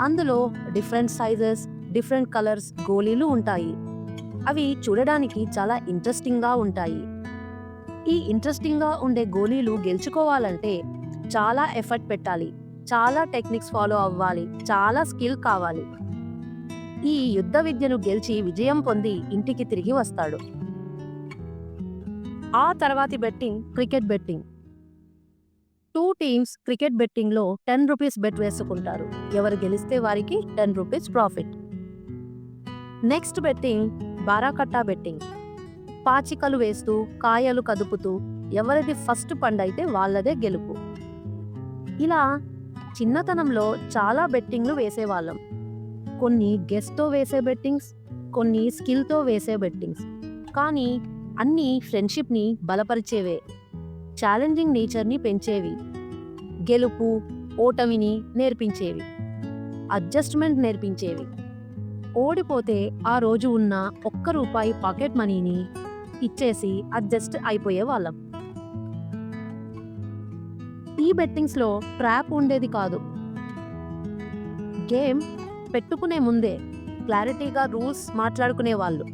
అందులో different sizes different colours గోళీలు ఉంటాయి. అవి చూడడానికి చాలా ఇంట్రెస్టింగ్గా ఉంటాయి. ఈ ఇంట్రెస్టింగ్గా ఉండే గోళీలు గెలుచుకోవాలంటే చాలా ఎఫర్ట్ పెట్టాలి. చాలా టెక్నిక్స్ ఫాలో అవ్వాలి. చాలా స్కిల్ కావాలి. ఈ యుద్ధ విద్యను గెలిచి విజయం పొంది ఇంటికి తిరిగి వస్తాడు. ఆ తర్వాతి betting cricket betting two teams cricket బెట్టింగ్లో ten rupees bet వేసుకుంటారు. ఎవరు గెలిస్తే వారికి ten rupees profit. Next betting బారాకట్టా betting. పాచికలు వేస్తూ కాయలు కదుపుతూ ఎవరిది ఫస్ట్ పండైతే వాళ్ళదే గెలుపు. ఇలా చిన్నతనంలో చాలా బెట్టింగ్లు వేసేవాళ్ళం. కొన్ని గెస్ట్తో వేసే బెట్టింగ్స్ కొన్ని స్కిల్తో వేసే బెట్టింగ్స్. కానీ అన్నీ ఫ్రెండ్షిప్ని బలపరిచేవే. ఛాలెంజింగ్ నేచర్ని పెంచేవి. గెలుపు ఓటమిని నేర్పించేవి. అడ్జస్ట్మెంట్ నేర్పించేవి. ఓడిపోతే ఆ రోజు ఉన్న ఒక్క రూపాయి పాకెట్ మనీని ఇచ్చేసి అడ్జస్ట్ అయిపోయే వాళ్ళం. ఈ బెట్టింగ్స్లో ట్రాప్ ఉండేది కాదు. గేమ్ పెట్టుకునే ముందే క్లారిటీగా రూల్స్ మాట్లాడుకునే వాళ్ళు